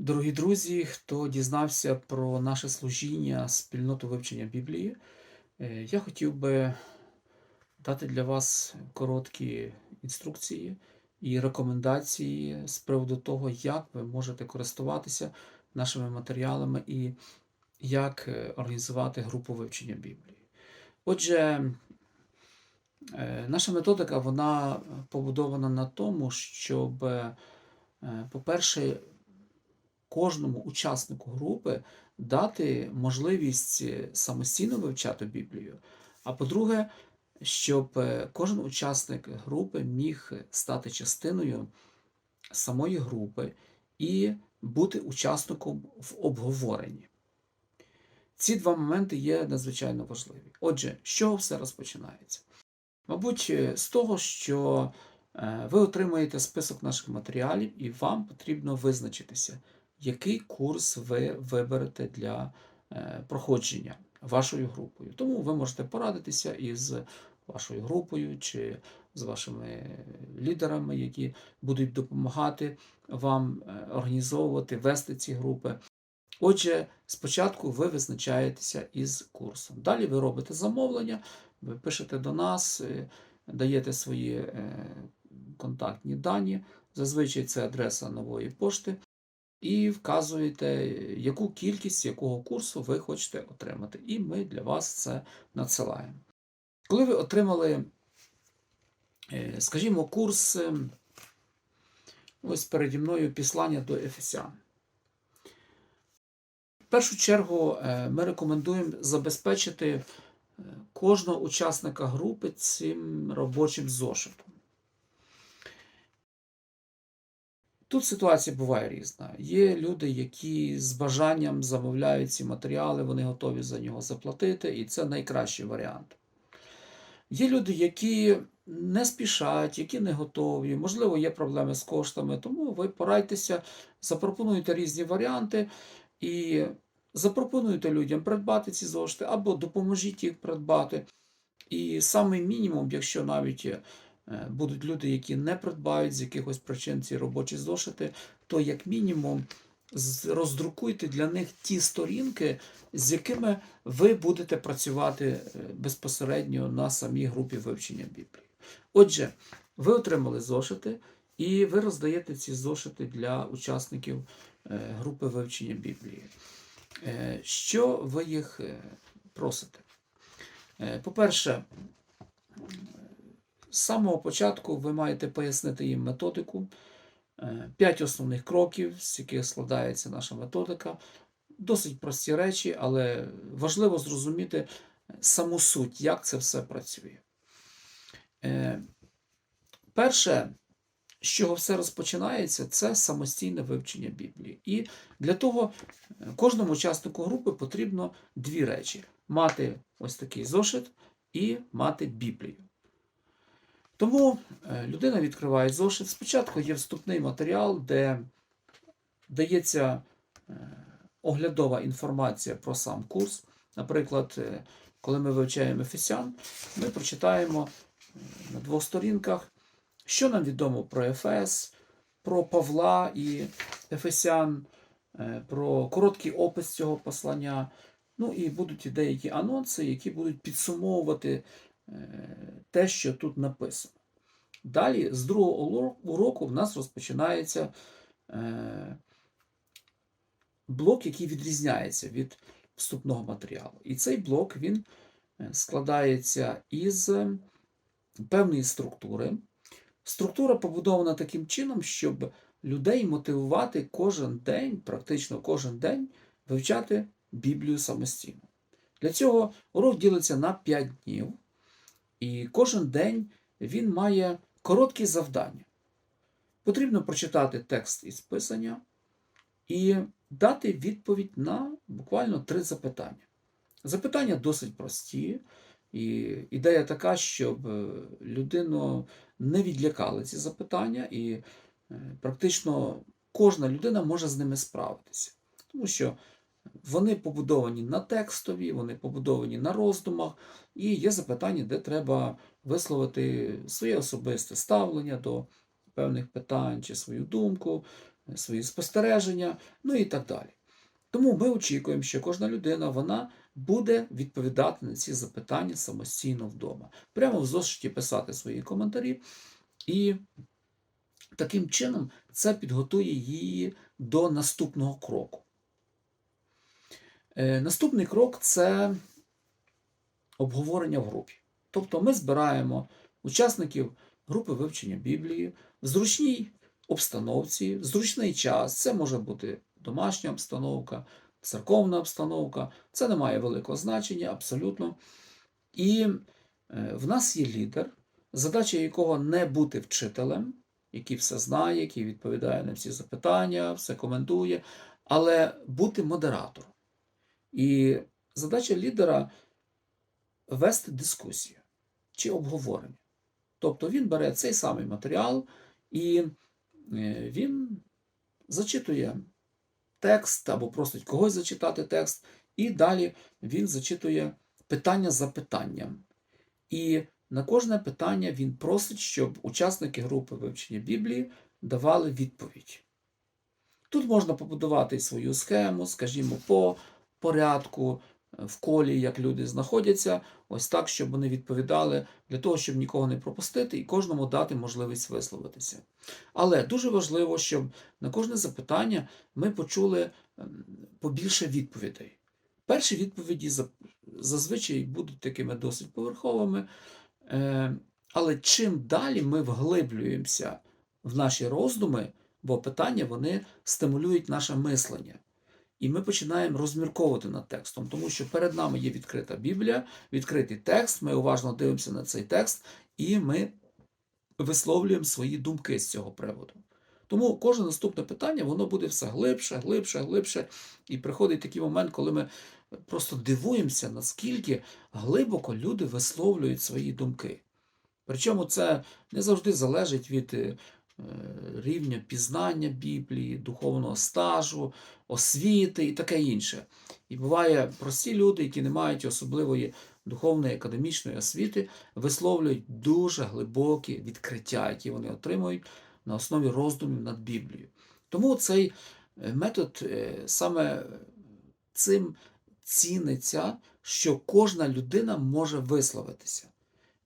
Дорогі друзі, хто дізнався про наше служіння, спільноту вивчення Біблії, е, я хотів би дати для вас короткі інструкції і рекомендації з приводу того, як ви можете користуватися нашими матеріалами і як е, організувати групу вивчення Біблії. Отже, е, наша методика вона побудована на тому, щоб, по-перше, кожному учаснику групи дати можливість е, самостійно вивчати Біблію. А по-друге, щоб е, кожен учасник групи міг стати частиною самої групи і бути учасником в обговоренні. Ці два моменти є надзвичайно важливі. Отже, з чого все розпочинається? Мабуть, е, з того, що ви отримаєте список наших матеріалів, і вам потрібно визначитися, який курс ви виберете для е, проходження вашою групою. Тому ви можете порадитися із вашою групою чи з вашими лідерами, які будуть допомагати вам е, організовувати, вести ці групи. Отже, спочатку ви визначаєтеся із курсом. Далі ви робите замовлення, ви пишете до нас, е, даєте свої контактні дані. Зазвичай це адреса нової пошти і вказуєте, яку кількість якого курсу ви хочете отримати. І ми для вас це надсилаємо. Коли ви отримали, е, скажімо, курс, е, ось переді мною післання до Ефесян. В першу чергу е, ми рекомендуємо забезпечити кожного учасника групи цим робочим зошитом. Тут ситуація буває різна. Є люди, які з бажанням замовляють ці матеріали, вони готові за нього заплатити, і це найкращий варіант. Є люди, які не спішать, які не готові, можливо, є проблеми з коштами, тому ви порадьтеся, запропонуйте різні варіанти і запропонуйте людям придбати ці зошити або допоможіть їх придбати. І саме мінімум, якщо навіть будуть люди, які не придбають з якихось причин ці робочі зошити, то як мінімум роздрукуйте для них ті сторінки, з якими ви будете працювати е, безпосередньо на самій групі вивчення Біблії. Отже, ви отримали зошити, і ви роздаєте ці зошити для учасників е, групи вивчення Біблії. Що ви їх просите? По-перше, з самого початку ви маєте пояснити їм методику, е, п'ять основних кроків, з яких складається наша методика. Досить прості речі, але важливо зрозуміти саму суть, як це все працює. Е, перше, з чого все розпочинається, це самостійне вивчення Біблії. І для того е, кожному учаснику групи потрібно дві речі: мати ось такий зошит і мати Біблію. Тому е, людина відкриває зошит. Спочатку є вступний матеріал, де дається е, оглядова інформація про сам курс. Наприклад, е, коли ми вивчаємо Ефесян, ми прочитаємо на двох сторінках, що нам відомо про Ефес, про Павла і Ефесян, про короткий опис цього послання. Ну і будуть і деякі анонси, які будуть підсумовувати те, що тут написано. Далі, з другого уроку, в нас розпочинається е, блок, який відрізняється від вступного матеріалу. І цей блок він е, складається із певної структури. Структура побудована таким чином, щоб людей мотивувати кожен день, практично кожен день, вивчати Біблію самостійно. Для цього урок ділиться на 5 днів. І кожен день він має короткі завдання. Потрібно прочитати текст із писання і дати відповідь на буквально три запитання. Запитання досить прості, і ідея така, щоб е, людину не відлякали ці запитання, і е, практично кожна людина може з ними справитися. Тому що вони побудовані на текстові, вони побудовані на роздумах, і є запитання, де треба висловити своє особисте ставлення до певних питань чи свою думку, свої спостереження, ну і так далі. Тому ми очікуємо, що кожна людина вона буде відповідати на ці запитання самостійно вдома. Прямо в зошиті писати свої коментарі, і таким чином це підготує її до наступного кроку. Е, Наступний крок це обговорення в групі. Тобто ми збираємо учасників групи вивчення Біблії в зручній обстановці, в зручний час. Це може бути домашня обстановка, церковна обстановка. Це не має великого значення абсолютно. І е, в нас є лідер, задача якого не бути вчителем, який все знає, який відповідає на всі запитання, все коментує, але бути модератором. І задача лідера вести дискусію чи обговорення. Тобто він бере цей самий матеріал і е, він зачитує текст або просить когось зачитати текст, і далі він зачитує питання за питанням. І на кожне питання він просить, щоб учасники групи вивчення Біблії давали відповідь. Тут можна побудувати свою схему, скажімо, по порядку, е, в колі, як люди знаходяться, ось так, щоб вони відповідали для того, щоб нікого не пропустити і кожному дати можливість висловитися. Але дуже важливо, щоб на кожне запитання ми почули ем, побільше відповідей. Перші відповіді зазвичай будуть такими досить поверховими, е, але чим далі ми вглиблюємося в наші роздуми, бо питання вони стимулюють наше мислення. І ми починаємо розмірковувати над текстом, тому що перед нами є відкрита Біблія, відкритий текст, ми уважно дивимося на цей текст, і ми висловлюємо свої думки з цього приводу. Тому кожне наступне питання воно буде все глибше, глибше, глибше. І приходить такий момент, коли ми просто дивуємося, наскільки глибоко люди висловлюють свої думки. Причому це не завжди залежить від е, рівня пізнання Біблії, духовного стажу, освіти і таке інше. І буває прості люди, які не мають особливої духовної академічної освіти, висловлюють дуже глибокі відкриття, які вони отримують на основі роздумів над Біблією. Тому цей е, метод е, саме цим ціниться, що кожна людина може висловитися.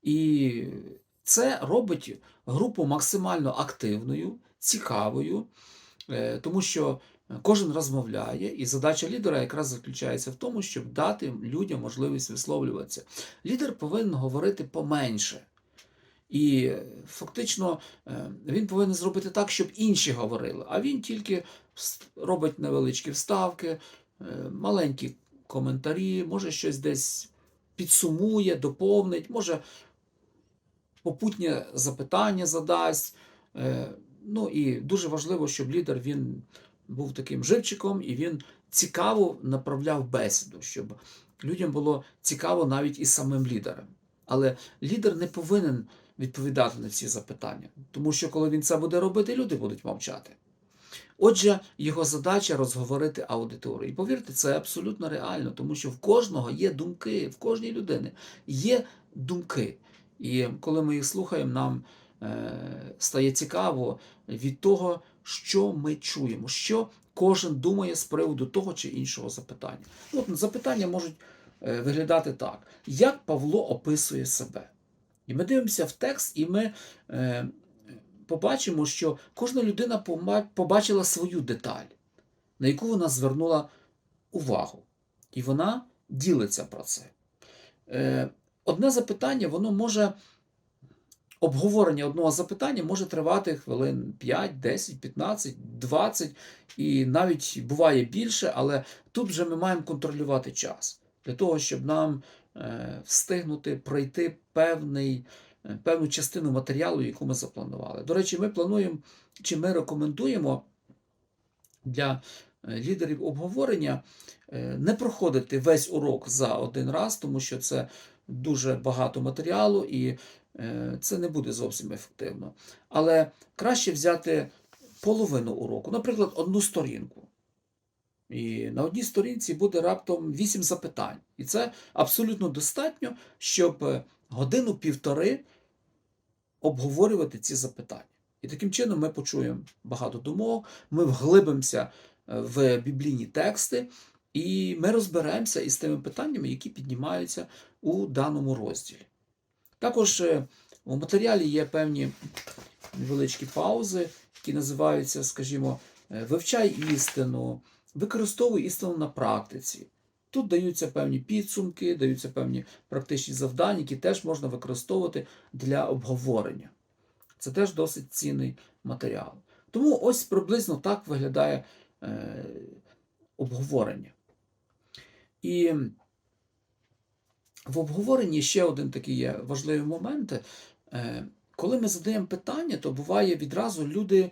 І це робить групу максимально активною, цікавою, е, тому що кожен розмовляє, і задача лідера якраз заключається в тому, щоб дати людям можливість висловлюватися. Лідер повинен говорити поменше. І фактично е, він повинен зробити так, щоб інші говорили, а він тільки робить невеличкі вставки, е, маленькі коментарі, може щось десь підсумує, доповнить, може попутнє запитання задасть. Е, Ну і дуже важливо, щоб лідер він був таким живчиком і він цікаво направляв бесіду, щоб людям було цікаво навіть і самим лідером. Але лідер не повинен відповідати на ці запитання, тому що коли він це буде робити, люди будуть мовчати. Отже, його задача розговорити аудиторію. І повірте, це абсолютно реально, тому що в кожного є думки, в кожній людини є думки. І коли ми їх слухаємо, нам е, стає цікаво від того, що ми чуємо, що кожен думає з приводу того чи іншого запитання. Ну, От запитання можуть е, виглядати так: як Павло описує себе? І ми дивимося в текст, і ми е, побачимо, що кожна людина побачила свою деталь, на яку вона звернула увагу. І вона ділиться про це. Одне запитання, воно може. Обговорення одного запитання може тривати хвилин 5, 10, 15, 20 і навіть буває більше, але тут вже ми маємо контролювати час для того, щоб нам е, встигнути пройти певний, е, певну частину матеріалу, яку ми запланували. До речі, ми плануємо чи ми рекомендуємо для е, лідерів обговорення не проходити весь урок за один раз, тому що це дуже багато матеріалу і е, це не буде зовсім ефективно. Але краще взяти половину уроку, наприклад, одну сторінку. І на одній сторінці буде раптом 8 запитань. І це абсолютно достатньо, щоб е, годину-півтори обговорювати ці запитання. І таким чином ми почуємо багато думок, ми вглибимося е, в біблійні тексти, і ми розберемося із тими питаннями, які піднімаються у даному розділі. Також е, у матеріалі є певні невеличкі паузи, які називаються, скажімо, е, вивчай істину, використовуй істину на практиці. Тут даються певні підсумки, даються певні практичні завдання, які теж можна використовувати для обговорення. Це теж досить цінний матеріал. Тому ось приблизно так виглядає е, обговорення. І в обговоренні ще один такий є важливий момент. Е, Коли ми задаємо питання, то буває відразу люди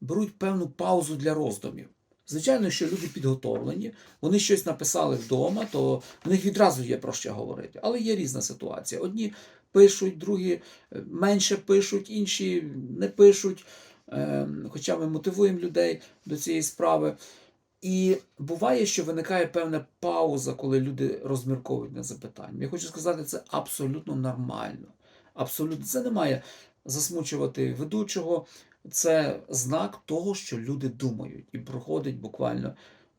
беруть певну паузу для роздумів. Звичайно, що люди підготовлені, вони щось написали вдома, то в них відразу є про що говорити. Але є різна ситуація. Одні пишуть, другі е, менше пишуть, інші не пишуть. Е, Хоча ми мотивуємо людей до цієї справи. І буває, що виникає певна пауза, коли люди розмірковують на запитання. Я хочу сказати, це абсолютно нормально. Абсолютно це не має засмучувати ведучого. Це знак того, що люди думають, і проходить буквально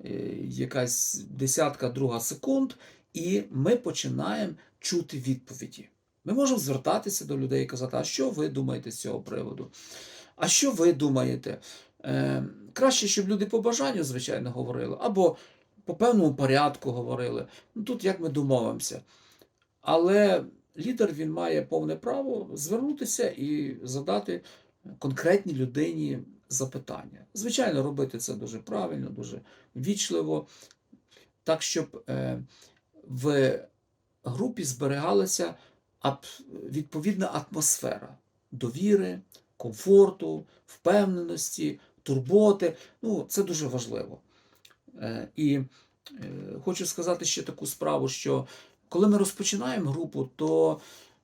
е, якась десятка друга секунд, і ми починаємо чути відповіді. Ми можемо звертатися до людей і казати, а що ви думаєте з цього приводу? А що ви думаєте? Краще, щоб люди по бажанню, звичайно, говорили, або по певному порядку говорили. Ну, тут як ми домовимося. Але лідер він має повне право звернутися і задати конкретній людині запитання. Звичайно, робити це дуже правильно, дуже вічливо, так, щоб е, в групі зберігалася відповідна атмосфера довіри, комфорту, впевненості, турботи. Ну, це дуже важливо. Е, І е, хочу сказати ще таку справу, що коли ми розпочинаємо групу, то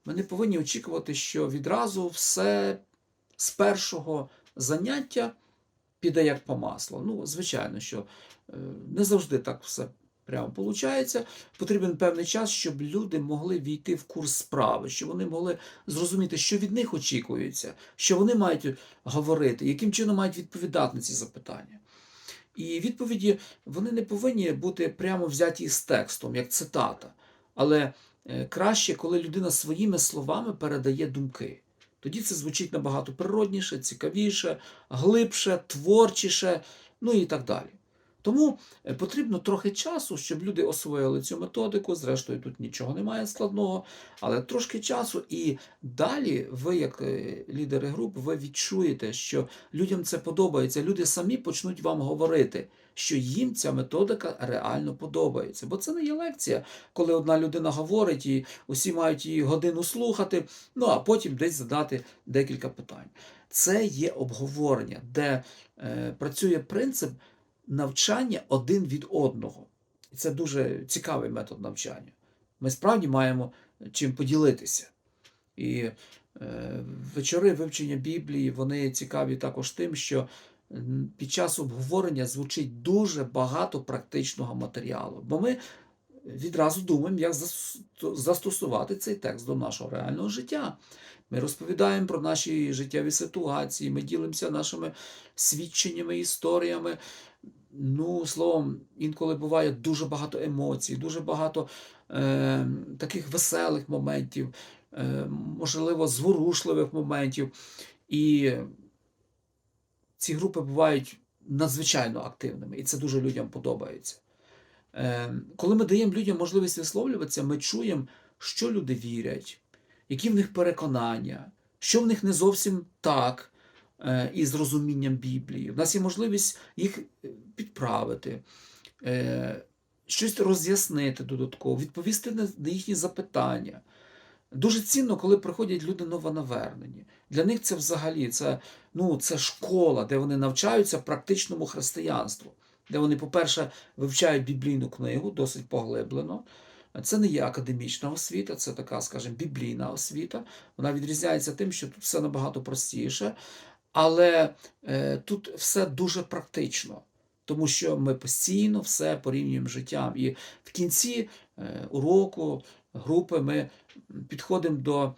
ми не повинні очікувати, що відразу все з першого заняття піде як по маслу. Ну, звичайно, що е, не завжди так все прямо виходить. Потрібен певний час, щоб люди могли війти в курс справи, щоб вони могли зрозуміти, що від них очікується, що вони мають говорити, яким чином мають відповідати на ці запитання. І відповіді вони не повинні бути прямо взяті з текстом, як цитата. Але е, краще, коли людина своїми словами передає думки. Тоді це звучить набагато природніше, цікавіше, глибше, творчіше, ну і так далі. Тому е, потрібно трохи часу, щоб люди освоїли цю методику. Зрештою, тут нічого немає складного, але трошки часу. І далі ви, як е, лідери груп, ви відчуєте, що людям це подобається. Люди самі почнуть вам говорити, що їм ця методика реально подобається. Бо це не є лекція, коли одна людина говорить, і усі мають її годину слухати, ну а потім десь задати декілька питань. Це є обговорення, де е, працює принцип навчання один від одного. І це дуже цікавий метод навчання. Ми справді маємо чим поділитися. І е, вечори вивчення Біблії вони цікаві також тим, що під час обговорення звучить дуже багато практичного матеріалу. Бо ми відразу думаємо, як застосувати цей текст до нашого реального життя. Ми розповідаємо про наші життєві ситуації, ми ділимося нашими свідченнями, історіями. Ну, словом, інколи буває дуже багато емоцій, дуже багато е, таких веселих моментів, е, можливо, зворушливих моментів. І ці групи бувають надзвичайно активними, і це дуже людям подобається. Е, коли ми даємо людям можливість висловлюватися, ми чуємо, що люди вірять, які в них переконання, що в них не зовсім так із розумінням Біблії. У нас є можливість їх е, підправити, е, щось роз'яснити додатково, відповісти на їхні запитання. Дуже цінно, коли приходять люди новонавернені. Для них це взагалі це, ну, це школа, де вони навчаються практичному християнству, де вони, по-перше, вивчають біблійну книгу досить поглиблено. Це не є академічна освіта, це така, скажімо, біблійна освіта. Вона відрізняється тим, що тут все набагато простіше, але е, тут все дуже практично, тому що ми постійно все порівнюємо з життям. І в кінці е, уроку групи ми підходимо до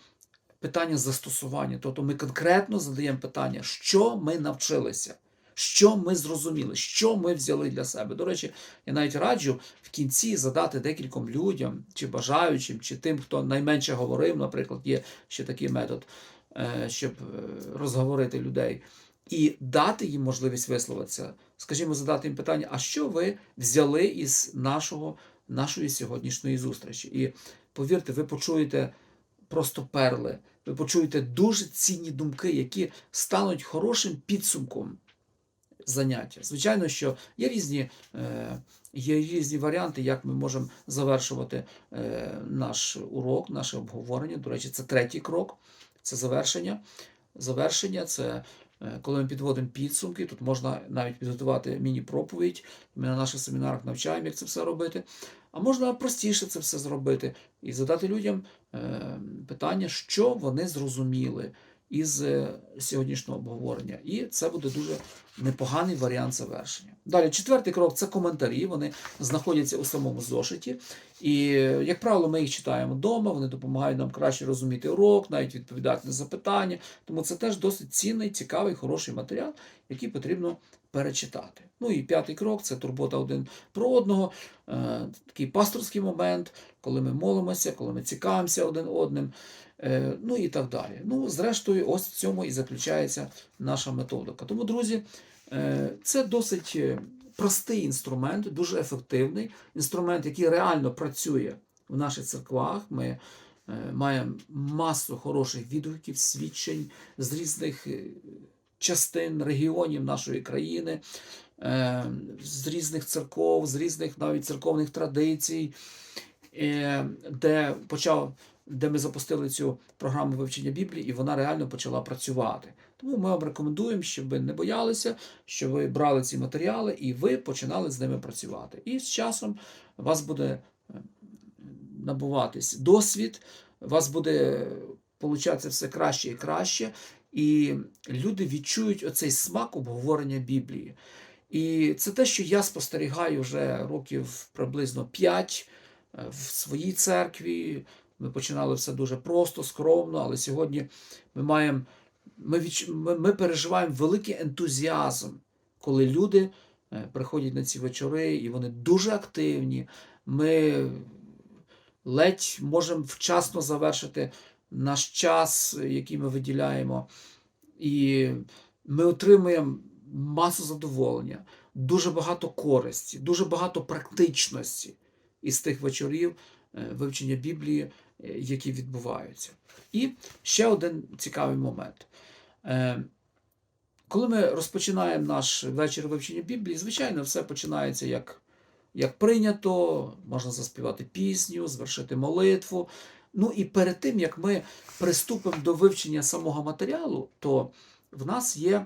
питання застосування. Тобто ми конкретно задаємо питання, що ми навчилися, що ми зрозуміли, що ми взяли для себе. До речі, я навіть раджу в кінці задати декільком людям, чи бажаючим, чи тим, хто найменше говорив, наприклад, є ще такий метод, щоб е, розговорити людей, і дати їм можливість висловитися. Скажімо, задати їм питання, а що ви взяли із нашого, нашої сьогоднішньої зустрічі? І повірте, ви почуєте просто перли, ви почуєте дуже цінні думки, які стануть хорошим підсумком заняття. Звичайно, що є різні, е, є різні варіанти, як ми можемо завершувати е, наш урок, наше обговорення. До речі, це третій крок, це завершення. Завершення це е, коли ми підводимо підсумки. Тут можна навіть підготувати міні-проповідь. Ми на наших семінарах навчаємо, як це все робити. А можна простіше це все зробити і задати людям е, питання, що вони зрозуміли із е, сьогоднішнього обговорення. І це буде дуже непоганий варіант завершення. Далі, четвертий крок це коментарі. Вони знаходяться у самому зошиті. І, е, як правило, ми їх читаємо вдома, вони допомагають нам краще розуміти урок, навіть відповідати на запитання. Тому це теж досить цінний, цікавий, хороший матеріал, який потрібно перечитати. Ну і п'ятий крок це турбота один про одного, е, такий пасторський момент, коли ми молимося, коли ми цікавимося один одним. Е, Ну і так далі. Ну, зрештою, ось в цьому і заключається наша методика. Тому, друзі, е, це досить е, простий інструмент, дуже ефективний інструмент, який реально працює в наших церквах. Ми маємо масу хороших відгуків, свідчень з різних частин регіонів нашої країни, з різних церков, з різних навіть церковних традицій, де почав. Де ми запустили цю програму вивчення Біблії, і вона реально почала працювати. Тому ми вам рекомендуємо, щоб ви не боялися, щоб ви брали ці матеріали і ви починали з ними працювати. І з часом у вас буде е, набуватись досвід, у вас буде получатися все краще і краще, і люди відчують оцей смак обговорення Біблії. І це те, що я спостерігаю вже років приблизно 5 в своїй церкві. Ми починали все дуже просто, скромно, але сьогодні ми маємо, ми, відч... ми, переживаємо великий ентузіазм, коли люди е, приходять на ці вечори, і вони дуже активні. Ми ледь можемо вчасно завершити наш час, який ми виділяємо, і ми отримуємо масу задоволення, дуже багато користі, дуже багато практичності із тих вечорів е, вивчення Біблії, які відбуваються. І ще один цікавий момент. Е, Коли ми розпочинаємо наш вечір вивчення Біблії, звичайно, все починається як, як прийнято, можна заспівати пісню, звершити молитву. Ну і перед тим, як ми приступимо до вивчення самого матеріалу, то в нас є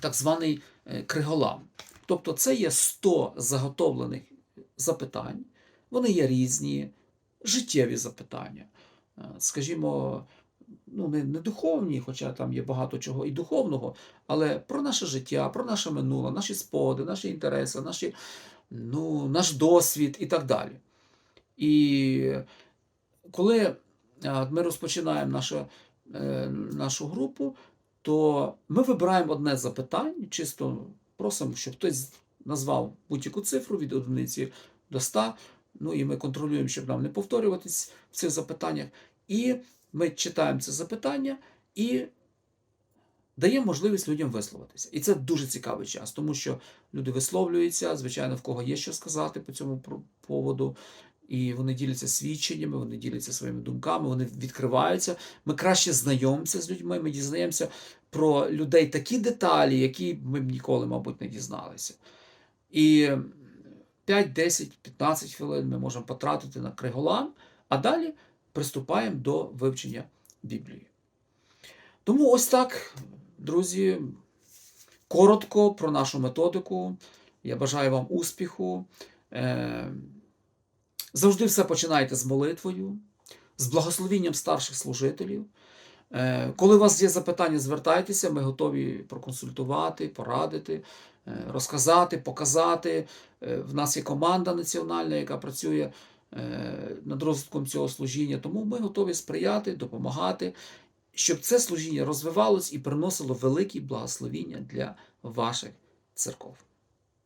так званий е, криголам. Тобто це є 100 заготовлених запитань, вони є різні, життєві запитання. Е, Скажімо, ну, не, не духовні, хоча там є багато чого і духовного, але про наше життя, про наше минуле, наші спогади, наші інтереси, наші, ну, наш досвід і так далі. І коли е, ми розпочинаємо нашу, е, нашу групу, то ми вибираємо одне з запитань, чисто просимо, щоб хтось назвав будь-яку цифру від одиниці до 100, ну і ми контролюємо, щоб нам не повторюватись в цих запитаннях. І ми читаємо це запитання і даємо можливість людям висловитися. І це дуже цікавий час, тому що люди висловлюються, звичайно, в кого є що сказати по цьому поводу. І вони діляться свідченнями, вони діляться своїми думками, вони відкриваються. Ми краще знайомимося з людьми, ми дізнаємося про людей такі деталі, які ми б ніколи, мабуть, не дізналися. І 5, 10, 15 хвилин ми можемо потратити на криголам, а далі приступаємо до вивчення Біблії. Тому ось так, друзі, коротко про нашу методику. Я бажаю вам успіху. Е, Завжди все починайте з молитвою, з благословінням старших служителів. Е, Коли у вас є запитання, звертайтеся, ми готові проконсультувати, порадити, розказати, показати. Е, В нас є команда національна, яка працює е, над розвитком цього служіння. Тому ми готові сприяти, допомагати, щоб це служіння розвивалось і приносило великі благословіння для ваших церков.